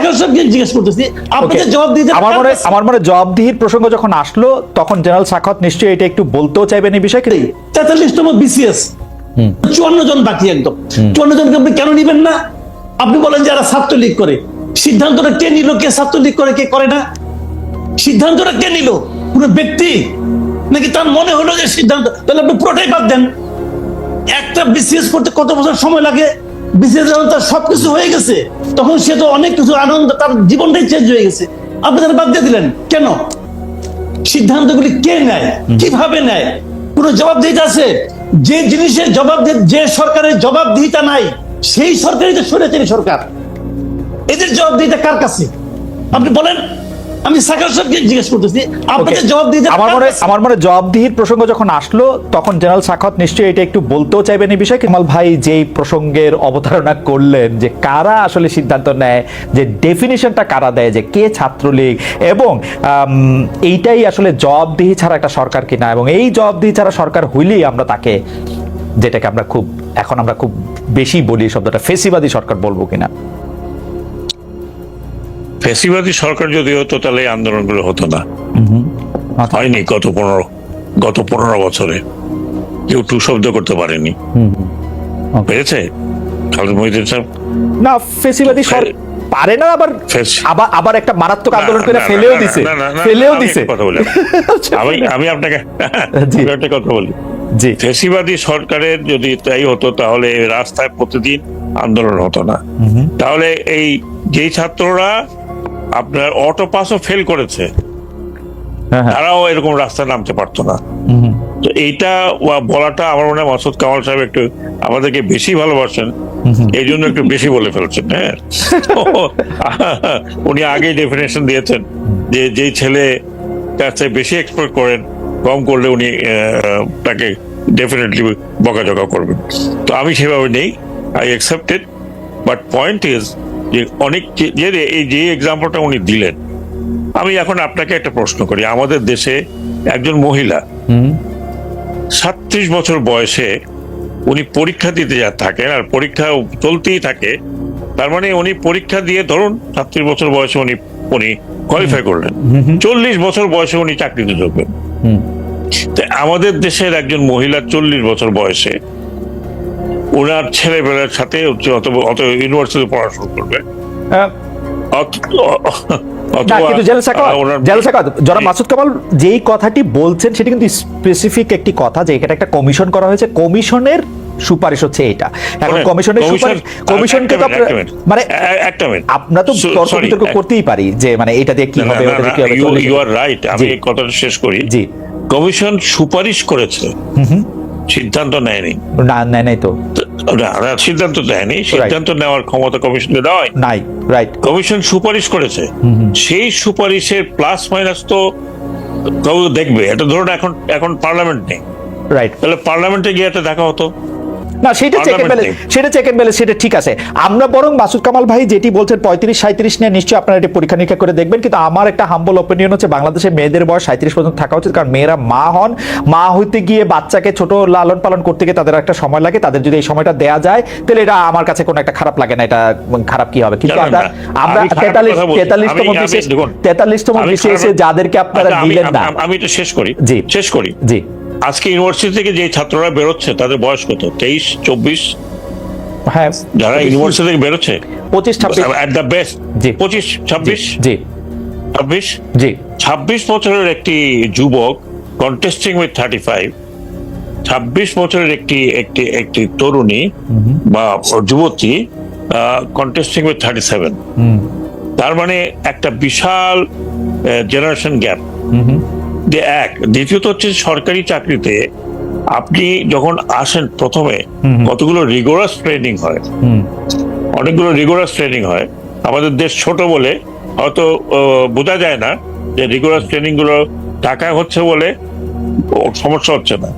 সাকার সাহেবকে জিজ্ঞেস করতেছি। আপনাদের জবাব দিতে আমার মনে আমার মনে জবাবদিহির প্রসঙ্গ যখন আসলো তখন জেনারেল সাখাত নিশ্চয়ই এটা একটু বলতেও চাইবেন এই বিষয়ে তেতাল্লিশতম বিসিএস চুয়ান্ন জন বাকি একদম। চুয়ান্ন জনকে আপনি কেন নিবেন না? আপনি বলেন যারা ছাত্রলীগ করে। সিদ্ধান্তটা কে নিল? কে ছাত্রলীগ করে কে করে না? সিদ্ধান্তটা কে নিল? কোন ব্যক্তি? নাকি তার মনে হলো যে সিদ্ধান্ত তাহলে আপনি পুরোটাই বাদ দেন। একটা বিসিএস করতে কত বছর সময় লাগে? বিসিএস যখন তার সবকিছু হয়ে গেছে তখন সে তো অনেক কিছু আনন্দ তার জীবনটাই চেঞ্জ হয়ে গেছে। আপনি তারা বাদ দিয়ে দিলেন কেন? সিদ্ধান্তগুলি কে নেয়? কীভাবে নেয়? কোন জবাবদিহিতা আছে? যে জিনিসের জবাব যে সরকারের জবাবদিহিতা নাই সেই সরকারই তো সরেছেন সরকার। এদের জবাবদিহিতা কার কাছে? আপনি বলেন আমি সাকার সাহেবকে জিজ্ঞেস করতেছি আপনাদের Okay. জবাবদিহিতা আমার মনে আমার মনে জবাবদিহির প্রসঙ্গ যখন আসলো তখন জেনারেল নিশ্চয়ই এটা একটু বলতেও চাইবেন এই বিষয়ে কামাল ভাই যেই প্রসঙ্গের অবতারণা করলেন যে কারা আসলে সিদ্ধান্ত নেয় যে ডেফিনিশনটা কারা দেয় যে কে ছাত্রলীগ এবং এইটাই আসলে জবাবদিহি ছাড়া একটা সরকার কিনা এবং এই জবাবদিহি ছাড়া সরকার হইলেই আমরা তাকে যেটাকে আমরা খুব এখন আমরা খুব বেশি বলি শব্দটা ফেসিবাদী সরকার বলব কিনা ফেসিবাদী সরকার যদি হতো তাহলে এই আন্দোলনগুলো হতো না। হয়নি গত পনেরো গত পনেরো বছরে। কেউ টু শব্দ করতে পারেনি. পেরেছে? খালেদ মহিদিন সাহেব? না ফেসিবাদী সর পারে না আবার আবার আবার একটা মারাত্মক আন্দোলন করে ফেলেও দিছে। ফেলেও আমি দিছে। কথা বলি। আমি আমি আপনাকে জি। একটা কথা বলি। জি। ফেসিবাদী সরকারের যদি তাই হতো তাহলে এই রাস্তায় প্রতিদিন আন্দোলন হতো না। তাহলে এই যেই ছাত্ররা আপনার অটো পাসও ফেল করেছে। হ্যাঁ, হ্যাঁ। তারাও এরকম রাস্তায় নামতে পারতো না। তো এইটা বলাটা আমার মনে হয় মাসুদ কামাল সাহেব একটু আমাদেরকে বেশি ভালোবাসেন। এই জন্য একটু বেশি বলে ফেলছেন হ্যাঁ। উনি আগেই ডেফিনেশন দিয়েছেন যে যেই ছেলে তার চেয়ে বেশি এক্সপোর্ট করেন কম করলে উনি তাকে ডেফিনেটলি বকাঝকা করবেন। তো আমি সেভাবে নেই I accepted but point is যে অনেক যে- এই যে এক্সাম্পলটা উনি দিলেন আমি এখন আপনাকে একটা প্রশ্ন করি। আমাদের দেশে একজন মহিলা সাতত্রিশ বছর বয়সে উনি পরীক্ষা দিতে যা থাকেন আর পরীক্ষা চলতেই থাকে। তার মানে উনি পরীক্ষা দিয়ে ধরুন সাতত্রিশ বছর বয়সে উনি উনি কোয়ালিফাই করলেন। চল্লিশ বছর বয়সে উনি চাকরিতে ঢুকবেন তা আমাদের দেশের একজন মহিলা চল্লিশ বছর বয়সে ওনার ছেলেবেলার সাথে অত অত ইউনিভার্সিটি পড়াশোনা করবে। জনাব মাসুদ কামাল যেই কথাটি বলছেন সেটা কিন্তু স্পেসিফিক একটি কথা যে এখানে একটা কমিশন করা হয়েছে। কমিশনের সুপারিশ হচ্ছে এটা। এখন কমিশনের কমিশন- সুপারিশ কমিশনকে তো একটা আপনারা- মিনিট, মানে একটা মিনিট আমরা তো তর্ক বিতর্ক করতেই পারি যে মানে এটা দিয়ে কি হবে ওটা কি হবে ইউ আর রাইট আমি এই কথাটা শেষ করি। জি। কমিশন সুপারিশ করেছে। সিদ্ধান্ত নেয়নি। না নাই নাই তো- না, সিদ্ধান্ত দেয়নি। সিদ্ধান্ত নেওয়ার ক্ষমতা কমিশনকে দেওয়া হয় নাই রাইট কমিশন সুপারিশ করেছে। সেই সুপারিশের প্লাস মাইনাস তো কেউ দেখবে। এটা ধরুন এখন এখন পার্লামেন্ট নেই। রাইট তাহলে পার্লামেন্টে গিয়ে এটা দেখা হতো। না সেটা চেক এন্ড ব্যালেন্স সেটা চেক এন্ড ব্যালেন্স সেটা ঠিক আছে। আমরা বরং মাসুদ কামাল ভাই যেটি বলছেন পঁয়ত্রিশ সাঁত্রিশ নিয়ে নিশ্চয়ই আপনারা এটা পরীক্ষা নিরীক্ষা করে দেখবেন। কিন্তু আমার একটা হাম্বল অপিনিয়ন হচ্ছে বাংলাদেশে মেয়েদের বয়স সাঁত্রিশ পর্যন্ত থাকা উচিত। কারণ মেয়েরা মা হন। মা হইতে গিয়ে বাচ্চাকে ছোট লালন পালন করতে গিয়ে তাদের একটা সময় লাগে। তাদের যদি এই সময়টা দেয়া যায় তাহলে এটা আমার কাছে কোনো একটা খারাপ লাগে না। এটা খারাপ কি হবে? কিন্তু আমরা আমরা তেতাল্লিশ। তেতাল্লিশতম বিশেষ তেতাল্লিশতম বিশেষে যাদেরকে আপনারা আচ্ছা, দিলেন না। আমি- আমি এটা শেষ করি। জি। শেষ করি। জি। আজকে ইউনিভার্সিটি থেকে যে ছাত্ররা বেরোচ্ছে তাদের বয়স কত? তেইশ চব্বিশ? হ্যাঁ যারা ইউনিভার্সিটি থেকে বেরোচ্ছে? পঁচিশ ছাব্বিশ। অ্যাট দ্য বেস্ট জি। পঁচিশ ছাব্বিশ? জি ছাব্বিশ? জি। ছাব্বিশ বছরের একটি যুবক কন্টেস্টিং উইথ থার্টি ফাইভ ছাব্বিশ বছরের একটি একটি একটি তরুণী বা যুবতী কন্টেস্টিং উইথ থার্টি সেভেন তার মানে একটা বিশাল জেনারেশন গ্যাপ এক দ্বিতীয়ত হচ্ছে সরকারি চাকরিতে আপনি যখন আসেন প্রথমে কতগুলো রিগোরাস ট্রেনিং হয়। অনেকগুলো রিগোরাস ট্রেনিং হয়। আমাদের দেশ ছোট বলে হয়তো বোঝা যায় না যে রিগোরাস ট্রেনিংগুলো টাকায় হচ্ছে বলে সমস্যা হচ্ছে না।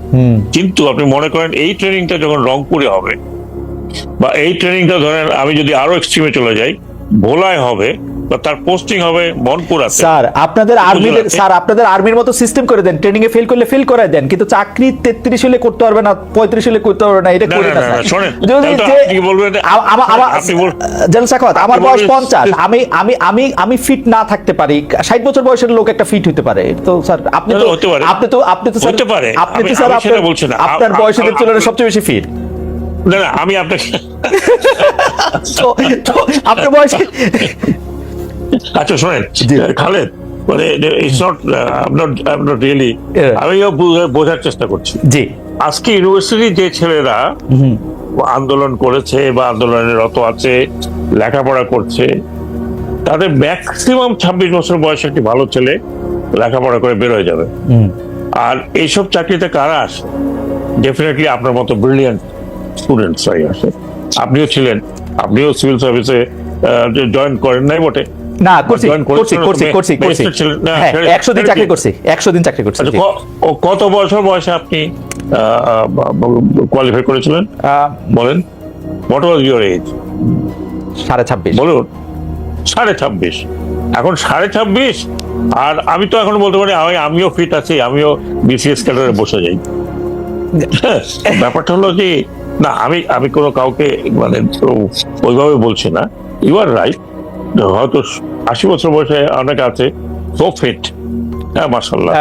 কিন্তু আপনি মনে করেন এই ট্রেনিংটা যখন রংপুরে হবে বা এই ট্রেনিংটা ধরেন আমি যদি আরও এক্সট্রিমে চলে যাই ভোলায় হবে তার পোস্টিং হবে মনপুরাতে। স্যার আপনাদের স্যার আপনাদের আর্মির মতো সিস্টেম করে দেন। ট্রেনিং এ ফেল করলে ফেল করে দেন। কিন্তু চাকরি তেত্রিশ হলে করতে পারবে না পঁয়ত্রিশ হলে করতে পারবে না এটা করে না, আপনি বলবেন- আ- আমা- আমা- আপনি জেনারেল সাখাওয়াত, আমার বয়স বলবেন- পঞ্চাশ। আমি আমি আমি আমি ফিট না থাকতে পারি। ষাট বছর বয়সের লোক একটা ফিট হতে পারে। তো স্যার আপনি তো আপনি তো আপনি তো স্যার হতে পারে। আপনি তো স্যার আপনার- বয়সের তুলনায় সবচেয়ে বেশি ফিট না না আমি আপনাকে আপনার বয়স আচ্ছা শোনেন। খালেদ মানে it's not not not really. আমিও বোঝার চেষ্টা করছি। জি। আজকে ইউনিভার্সিটি যে ছেলেরা আন্দোলন করেছে বা আন্দোলনে রত আছে লেখাপড়া করছে তাদের ম্যাক্সিমাম ছাব্বিশ বছর বয়সে একটি ভালো ছেলে লেখাপড়া করে বের হয়ে যাবে। আর এইসব চাকরিতে কারা আসে? ডেফিনেটলি আপনার মতো ব্রিলিয়ান্ট স্টুডেন্টসরাই আসে। আপনিও ছিলেন আপনিও সিভিল সার্ভিসে জয়েন করেন নাই বটে। না করছি করছি করছি করছি করছি। হ্যাঁ ছেড়ে- একশো দিন চাকরি করছি একশো দিন চাকরি করছি ও কত বছর বয়সে আপনি কোয়ালিফাই করেছিলেন? বলেন হোয়াট ওয়াজ ইউর এজ সাড়ে ছাব্বিশ। বলুন সাড়ে ছাব্বিশ। এখন সাড়ে ছাব্বিশ আর আমি তো এখন বলতে পারি আমি আমিও ফিট আছি আমিও বিসিএস ক্যাডারে বসে যাই। হ্যাঁ, ব্যাপারটা হলো যে না আমি আমি কোনো কাউকে মানে ওইভাবে বলছি না। ইউ আর রাইট হয়তো আশি বছর বয়সে অনেকে আছে। সো ফিট হ্যাঁ মার্শাল্লাহ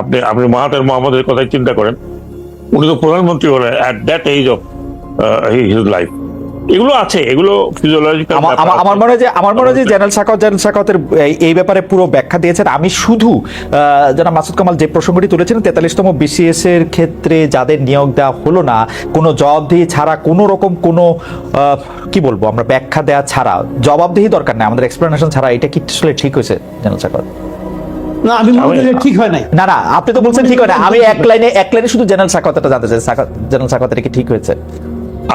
আপনি আপনি মাহাতের মোহাম্মদের কথাই চিন্তা করেন। উনি তো প্রধানমন্ত্রী হলেন at that age of his life এগুলো আছে এগুলো ফিজিওলজিক্যাল আমার মনে হয় যে আমার মনে হয় যে জেনারেল সাকাত জেনারেল সাকাতের এই- ব্যাপারে পুরো ব্যাখ্যা দিয়েছেন। আমি শুধু যেন মাসুদ কামাল যে প্রসঙ্গটি তুলেছেন তেতাল্লিশতম বিসিএস এর ক্ষেত্রে যাদের নিয়োগ দেওয়া হলো না কোনো জবাবদিহি ছাড়া কোনো রকম কোনো আহ, কি বলব আমরা ব্যাখ্যা দেওয়া ছাড়া জবাবদিহি দরকার নেই। আমাদের এক্সপ্লেনেশন ছাড়া এটা কি আসলে ঠিক হয়েছে জেনারেল সাকাত? না আমি মনে করি ঠিক হয় নাই। না না আপনি তো বলছেন ঠিক হয় না আমি এক লাইনে এক লাইনে শুধু জেনারেল সাকাতটা জানতে চাই। জেনারেল সাকাত এটা কি ঠিক হয়েছে?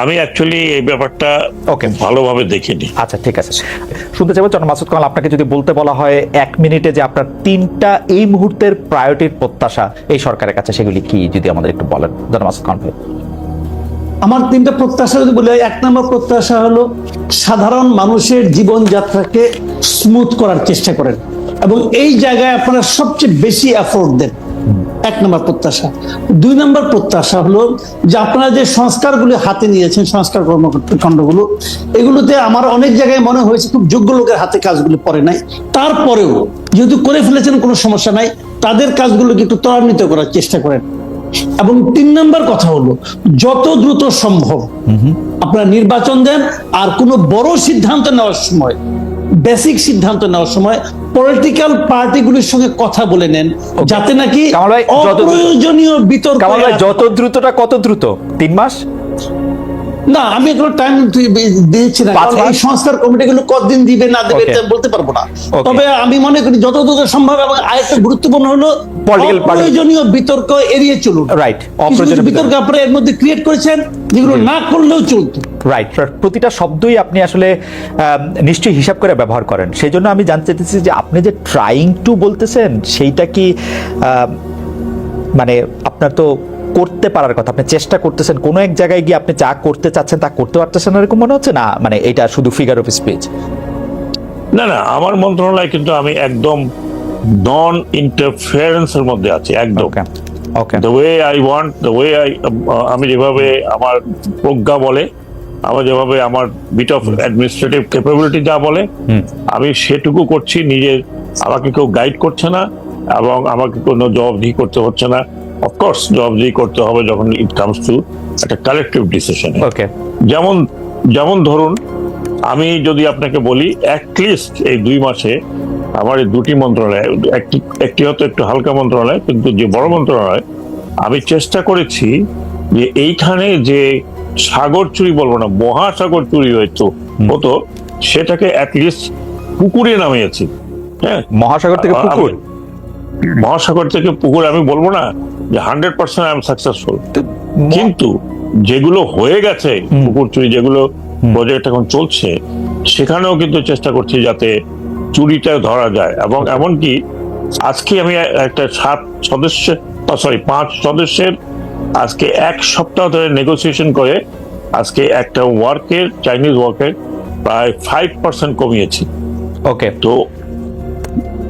আমি অ্যাকচুয়ালি এই ব্যাপারটা ওকে ভালোভাবে দেখিনি। আচ্ছা ঠিক আছে। শুনতে চাইব জন মাসুদ কামাল আপনাকে যদি বলতে বলা হয় এক মিনিটে যে আপনার তিনটা এই মুহূর্তের প্রায়োরিটির প্রত্যাশা এই সরকারের কাছে সেগুলি কি যদি আমাদের একটু বলেন? জন মাসুদ কামাল ভাই। আমার তিনটা প্রত্যাশা যদি বলি এক নম্বর প্রত্যাশা হলো সাধারণ মানুষের জীবনযাত্রাকে স্মুথ করার চেষ্টা করেন। এবং এই জায়গায় আপনারা সবচেয়ে বেশি এফোর্ট দেন। এক নম্বর প্রত্যাশা। দুই নম্বর প্রত্যাশা হলো যে আপনারা যে সংস্কারগুলি হাতে নিয়েছেন, সংস্কার কর্মকাণ্ডগুলো, এগুলোতে আমার অনেক জায়গায় মনে হয়েছে খুব যোগ্য লোকের হাতে কাজগুলো পড়ে নাই। তারপরেও যেহেতু করে ফেলেছেন কোনো সমস্যা নাই, তাদের কাজগুলোকে একটু ত্বরান্বিত করার চেষ্টা করেন। এবং তিন নম্বর কথা হলো, যত দ্রুত সম্ভব আপনারা নির্বাচন দেন, আর কোনো বড় সিদ্ধান্ত নেওয়ার সময় বেসিক সিদ্ধান্ত নেওয়ার সময় পলিটিক্যাল পার্টিগুলির সঙ্গে কথা বলে নেন যাতে নাকি অপ্রয়োজনীয় বিতর্ক যত দ্রুতটা কত দ্রুত? তিন মাস? না আমি এগুলো টাইম দিয়েছি না এই? সংস্কার কমিটিগুলো কতদিন দিবে না দিবে বলতে পারব না। তবে আমি মনে করি যত দ্রুত সম্ভব এবং আরেকটা গুরুত্বপূর্ণ হলো অপ্রয়োজনীয় বিতর্ক এড়িয়ে চলুন। কিছু অপ্রয়োজনীয় বিতর্ক। আপনারা এর মধ্যে ক্রিয়েট করেছেন যেগুলো না করলেও চলতো। রাইট প্রতিটা শব্দই আপনি আসলে নিশ্চয়ই হিসাব করে ব্যবহার করেন। সেই জন্য আমি জানতে চাইতেছি যে আপনি যে ট্রাইং টু বলতেছেন সেইটা কি মানে আপনার তো করতে পারার কথা। আপনি চেষ্টা করতেছেন কোনো এক জায়গায় গিয়ে আপনি যা করতে চাচ্ছেন তা করতে পারতেছেন এরকম মনে হচ্ছে? না মানে এটা শুধু ফিগার অফ স্পিচ না না আমার মন্ত্রণালয় কিন্তু আমি একদম নন ইন্টারফিয়ারেন্সের মধ্যে আছি একদম। Okay okay the way I want the way I আমি যেভাবে আমার প্রজ্ঞা বলে আমার যেভাবে আমার বিট অফ অ্যাডমিনিস্ট্রেটিভ ক্যাপাবিলিটি যা বলে আমি সেটুকু করছি নিজের আমাকে কেউ গাইড করছে না এবং আমাকে কোনো জবাবদিহি করতে হচ্ছে না। অফকোর্স জবাবদিহি করতে হবে যখন ইট কামস টু একটা কালেকটিভ ডিসিশন ওকে যেমন যেমন ধরুন আমি যদি আপনাকে বলি অ্যাটলিস্ট এই দুই মাসে আমার এই দুটি মন্ত্রণালয় একটি একটি হয়তো একটু হালকা মন্ত্রণালয় কিন্তু যে বড় মন্ত্রণালয় আমি চেষ্টা করেছি যে এইখানে যে সাগর চুরি বলব না মহাসাগর চুরি হয়তো হতো সেটাকে অ্যাটলিস্ট পুকুরে নামিয়েছি। হ্যাঁ? মহাসাগর থেকে পুকুর? মহাসাগর থেকে পুকুর আমি বলব না যে hundred percent I am successful কিন্তু যেগুলো হয়ে গেছে পুকুর চুরি যেগুলো প্রজেক্ট এখন চলছে সেখানেও কিন্তু চেষ্টা করছি যাতে চুরিটা ধরা যায়। এবং এমনকি আজকে আমি একটা সাত সদস্য সরি পাঁচ সদস্যের আজকে এক সপ্তাহ ধরে নেগোসিয়েশন করে আজকে একটা ওয়ার্কের চাইনিজ ওয়ার্কের প্রায় ফাইভ পার্সেন্ট কমিয়েছি। ওকে তো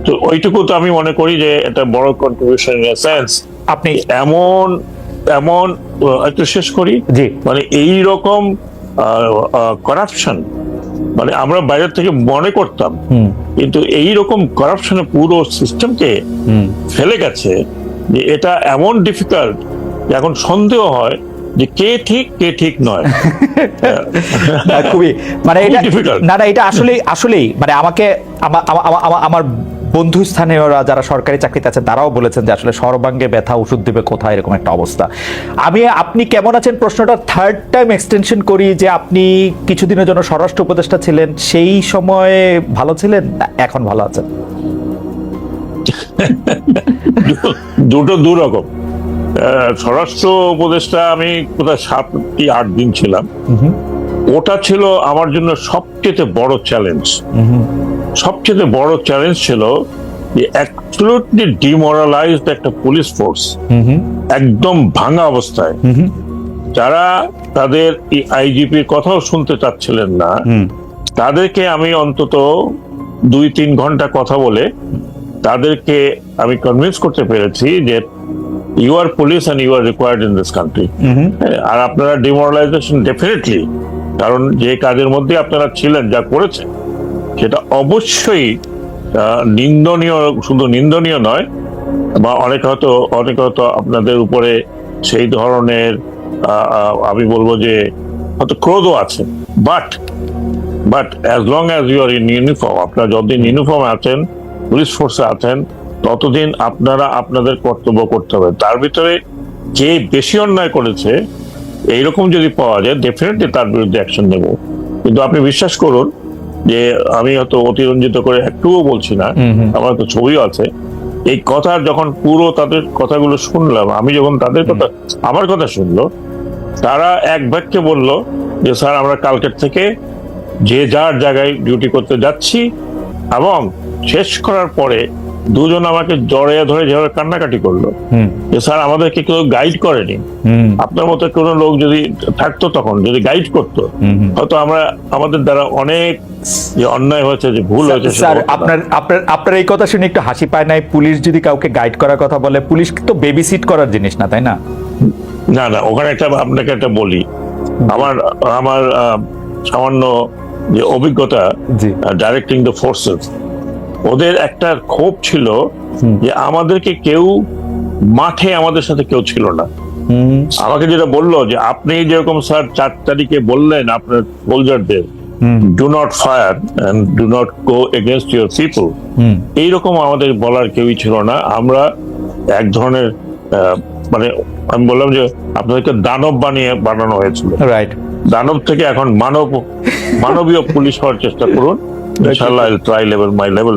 তো ওইটুকু তো আমি মনে করি যে এটা বড় কন্ট্রিবিউশন ইন সেন্স আপনি এমন এমন একটু শেষ করি। জি। মানে এই রকম করাপশন মানে আমরা বাইরে থেকে মনে করতাম কিন্তু এই রকম করাপশনে পুরো সিস্টেমকে ফেলে গেছে যে এটা এমন ডিফিকাল্ট এখন সন্দেহ হয় যে কে ঠিক কে ঠিক নয়। খুবই মানে এটা. না না এটা আসলে আসলেই মানে আমাকে আমা- আমা- আমা- আমা- আমার বন্ধু স্থানীয়রা যারা সরকারি চাকরিতে আছেন তারাও বলেছেন যে আসলে সর্বাঙ্গে ব্যথা ওষুধ দেবে কোথায় এরকম একটা অবস্থা। আমি আপনি কেমন আছেন প্রশ্নটা থার্ড টাইম এক্সটেনশন করি যে আপনি কিছুদিনের জন্য স্বরাষ্ট্র উপদেষ্টা ছিলেন সেই সময়ে ভালো ছিলেন এখন ভালো আছেন? দুটো দু রকম। স্বরাষ্ট্র উপদেষ্টা আমি কোথায় সাত কি আট দিন ছিলাম। ওটা ছিল আমার জন্য সবচেয়ে বড় চ্যালেঞ্জ সবচেয়ে বড় চ্যালেঞ্জ ছিল যে অ্যাবসলুটলি ডিমোরালাইজড একটা পুলিশ ফোর্স একদম ভাঙা অবস্থায়। যারা তাদের আইজিপির কথাও শুনতে চাচ্ছিলেন না তাদেরকে আমি অন্তত দুই তিন ঘণ্টা কথা বলে তাদেরকে আমি কনভিন্স করতে পেরেছি যে you are police and you are required in this country আর আপনারা ডিমোরালাইজেশন ডেফিনেটলি কারণ যে কাজের মধ্যে আপনারা ছিলেন যা করেছেন সেটা অবশ্যই নিন্দনীয়, শুধু নিন্দনীয় নয়, বা অনেক হয়তো অনেক হয়তো আপনাদের উপরে সেই ধরনের আমি বলব যে, হয়তো ক্রোধও আছে। But but as long as you are in uniform আপনারা যতদিন ইউনিফর্মে আছেন পুলিশ ফোর্সে আছেন, ততদিন আপনারা আপনাদের কর্তব্য করতে হবে। তার ভিতরে যে বেশি অন্যায় করেছে, এইরকম যদি পাওয়া যায় ডেফিনেটলি তার বিরুদ্ধে অ্যাকশন নেব। কিন্তু আপনি বিশ্বাস করুন যে আমি হয়তো অতিরঞ্জিত করে একটুও বলছি না আমার তো ছবিও আছে। এই কথার যখন পুরো তাদের কথাগুলো শুনলাম আমি যখন তাদের কথা আমার কথা শুনলো তারা এক ব্যাগকে বলল যে স্যার আমরা কালকের থেকে যে যার জায়গায় ডিউটি করতে যাচ্ছি এবং শেষ করার পরে দুজন আমাকে জড়িয়ে ধরে যেভাবে কান্নাকাটি করল। যে স্যার আমাদেরকে কেউ গাইড করেনি। আপনার মতো কোনো লোক যদি থাকতো তখন যদি গাইড করতো হয়তো আমরা আমাদের দ্বারা অনেক যে অন্যায় হয়েছে যে ভুল হয়েছে স্যার আপনার আপনার আপনার এই কথা শুনে একটু হাসি পায় নাই পুলিশ যদি কাউকে গাইড করার কথা বলে পুলিশ তো বেবি সিট করার জিনিস না তাই না? না না ওখানে একটা আপনাকে একটা বলি। আমার আমার সামান্য যে অভিজ্ঞতা ডাইরেক্টিং দ্য ফোর্সেস ওদের একটা ক্ষোভ ছিল যে আমাদেরকে কেউ মাঠে আমাদের সাথে কেউ ছিল না। আমাকে যেটা বলল যে আপনি যেরকম স্যার চার তারিখে বললেন আপনার সোলজারদের do not fire do not go against your people এইরকম আমাদের বলার কেউই ছিল না। আমরা এক ধরনের মানে আমি বললাম যে আপনাদেরকে দানব বানিয়ে বানানো হয়েছিল। রাইট দানব থেকে এখন মানব মানবীয় পুলিশ হওয়ার চেষ্টা করুন। ইনশাআল্লাহ ট্রাই লেভেল মাই লেভেল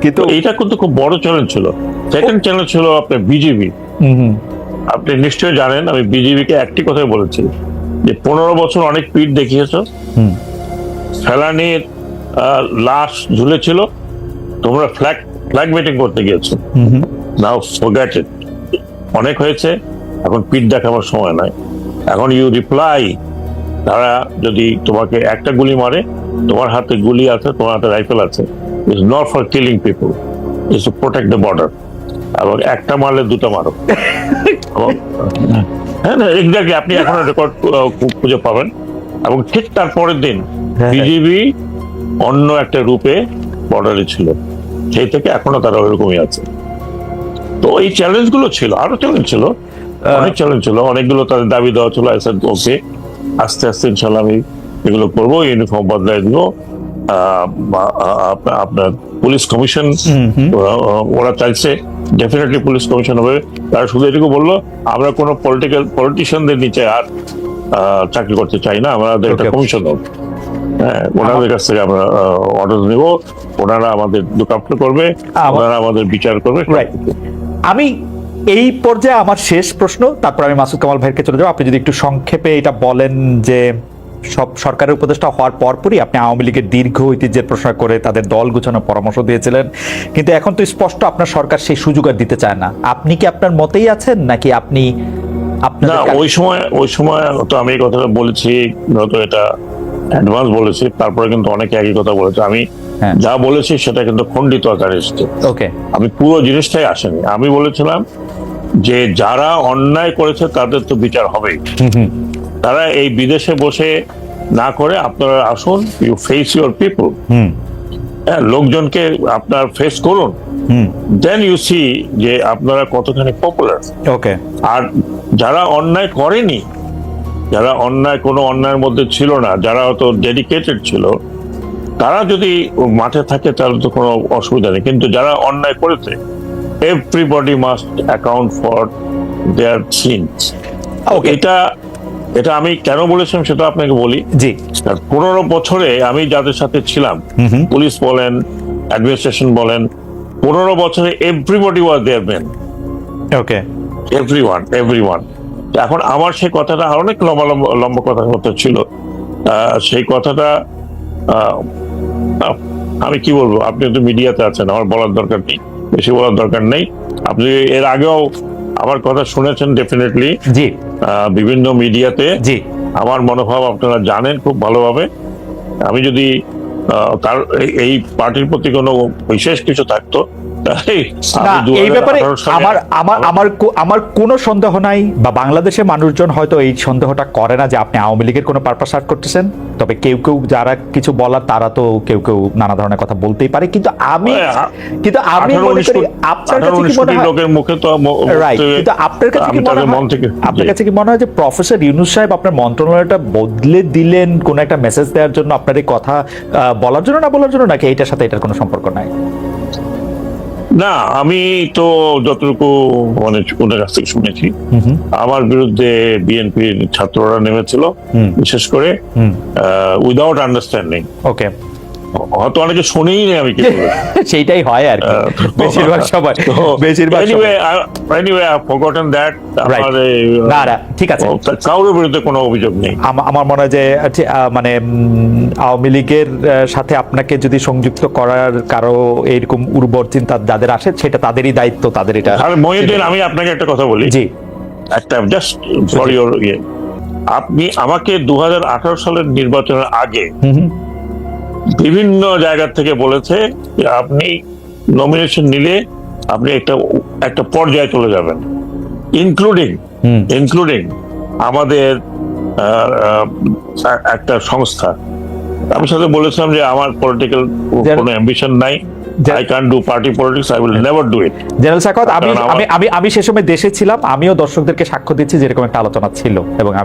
কিন্তু তো এইটা কিন্তু খুব বড় চ্যালেঞ্জ ছিল। সেকেন্ড চ্যালেঞ্জ ছিল আপনার বিজেপি হুম, হুম, আপনি নিশ্চয়ই জানেন আমি বিজেপিকে একটি কথাই বলেছি যে পনেরো বছর অনেক পিঠ দেখিয়েছো। হুম। ফেলানির লাশ ঝুলেছিল। তোমরা ফ্ল্যাগ ফ্ল্যাগ মিটিং করতে গিয়েছো। নাও ফরগেট ইট অনেক হয়েছে এখন পিঠ দেখাবার সময় নাই। এখন ইউ রিপ্লাই তারা যদি তোমাকে একটা গুলি মারে তোমার হাতে গুলি আছে তোমার হাতে রাইফেল আছে it's not for killing people it's to protect the border এবং একটা মারলে দুটো মারো। হ্যাঁ না এক্স্যাক্টলি আপনি এখন রেকর্ড খুঁজে পাবেন। এবং ঠিক তার পরের দিন হ্যাঁ। বিজিবি অন্য একটা রূপে বর্ডারে ছিল। সেই থেকে এখনও তারা ওইরকমই আছে। তো এই চ্যালেঞ্জগুলো ছিল আরও চ্যালেঞ্জ ছিল। অনেক চ্যালেঞ্জ ছিল অনেকগুলো তাদের দাবি দেওয়া ছিল ওকে আস্তে আস্তে ইনশাল্লাহ আমি এগুলো করব ইউনিফর্ম বদলাই দিব। আপনার পুলিশ কমিশন ওরা চাইছে ডেফিনেটলি পুলিশ কমিশন হবে। তারা শুধু এটুকু বলল আমরা কোনো পলিটিক্যাল পলিটিশিয়ানদের নিচে আর চাকরি করতে চাই না আমাদের একটা. কমিশন হোক। হ্যাঁ ওনাদের কাছ থেকে আমরা অর্ডার নেব। ওনারা আমাদের লুক করবে ওনারা আমাদের বিচার করবে. আমি এই পর্যায়ে আমার শেষ প্রশ্ন তারপর আমি মাসুদ কামাল ভাইকে চলে যাব। আপনি যদি একটু সংক্ষেপে এটা বলেন যে সব সরকারের উপদেষ্টা হওয়ার পরপরই আপনি আওয়ামী লীগের দীর্ঘ ঐতিহ্যের প্রশ্ন করে তাদের দল গুছানোর পরামর্শ দিয়েছিলেন। কিন্তু এখন তো স্পষ্ট আপনার সরকার সেই সুযোগ আর দিতে চায় না। আপনি কি আপনার মতেই আছেন নাকি আপনি না ওই সময় ওই সময় তো আমি এই কথাটা বলেছি হয়তো এটা অ্যাডভান্স বলেছি তারপরে কিন্তু অনেকে একই কথা বলেছে। আমি হ্যাঁ। যা বলেছি সেটা কিন্তু খণ্ডিত আকারে এসছে। ওকে আমি পুরো জিনিসটাই আসেনি। আমি বলেছিলাম যে যারা অন্যায় করেছে তাদের তো বিচার হবেই। তারা এই বিদেশে বসে না করে আপনারা আসুন you face your people hmm. হ্যাঁ লোকজনকে আপনার ফেস করুন। হুম। দেন ইউ সি যে আপনারা কতখানি পপুলার ওকে আর যারা অন্যায় করেনি যারা অন্যায় কোনো অন্যায়ের মধ্যে ছিল না যারা অত ডেডিকেটেড ছিল তারা যদি মাঠে থাকে তাহলে তো কোনো অসুবিধা নেই। কিন্তু যারা অন্যায় করেছে everybody must account for their sins এটা এটা আমি কেন বলেছিলাম সেটা আপনাকে বলি। জি। পনেরো বছরে আমি যাদের সাথে ছিলাম পুলিশ বলেন অ্যাডমিনিস্ট্রেশন বলেন পনেরো বছরে everybody was there man okay every one every one এখন আমার সেই কথাটা অনেক লম্বা লম্বা লম্বা কথার মতো ছিল। সেই কথাটা আমি কি বলব? আপনি তো মিডিয়াতে আছেন আমার বলার দরকার নেই। বেশি বলার দরকার নেই। আপনি এর আগেও আমার কথা শুনেছেন ডেফিনেটলি জি। বিভিন্ন মিডিয়াতে জি। আমার মনোভাব আপনারা জানেন খুব ভালোভাবে। আমি যদি তার এই- পার্টির প্রতি কোনো বিশেষ কিছু থাকতো এই ব্যাপারে 2018 সালে- আমার আমার আমার আমার কোনো সন্দেহ নাই বা বাংলাদেশের মানুষজন হয়তো এই সন্দেহটা করে না যে আপনি আওয়ামী লীগের কোনো পারপাস করতেছেন। তবে কেউ কেউ যারা কিছু বলার তারা তো কেউ কেউ নানা ধরনের কথা বলতেই পারে। কিন্তু আমি কিন্তু আমি মনে করি আপনার কাছে কি মনে হয় লোকের মুখে তো রাইট কিন্তু আপনার কাছে কি মনে হয় আপনার কাছে কি মনে হয় যে প্রফেসর ইউনুস সাহেব আপনার মন্ত্রণালয়টা বদলে দিলেন কোন একটা মেসেজ দেওয়ার জন্য আপনার এই কথা বলার জন্য না বলার জন্য নাকি এইটার সাথে এটার কোনো সম্পর্ক নাই? না আমি তো যতটুকু মানে ওদের কাছ থেকে শুনেছি। আমার বিরুদ্ধে বিএনপির ছাত্ররা নেমেছিল। বিশেষ করে উইদাউট আন্ডারস্ট্যান্ডিং ওকে হয়তো অনেকে শুনেই নেই আমি সেইটাই হয় আর বেশিরভাগ সময় তো বেশিরভাগ that. Right. আমার এই, না না ঠিক আছে। কারোর বিরুদ্ধে কোনো অভিযোগ নেই। আমা- আমার মনে হয় যে মানে আওয়ামী লীগের সাথে আপনাকে যদি সংযুক্ত করার কারও এরকম উর্বর চিন্তা যাদের আসে সেটা তাদেরই দায়িত্ব তাদের এটা আর মহিউদ্দিন আমি আপনাকে একটা কথা বলি। জি। একটা জাস্ট ফর ইয়ে। আপনি আমাকে দু হাজার আঠারো সালের নির্বাচনের আগে হুম, বিভিন্ন জায়গা থেকে বলেছে যে আপনি নমিনেশন নিলে আপনি একটা একটা পর্যায়ে চলে যাবেন। ইনক্লুডিং ইনক্লুডিং আমাদের একটা সংস্থা। আমি সাথে বলেছিলাম যে আমার পলিটিক্যাল কোনো অ্যাম্বিশন নাই। যেন- I can do party politics I will never do it general সাকত আমি আমি আমি আমি সে সময় দেশে ছিলাম আমিও দর্শকদেরকে সাক্ষ্য দিচ্ছি যেরকম একটা আলোচনা ছিল। এবং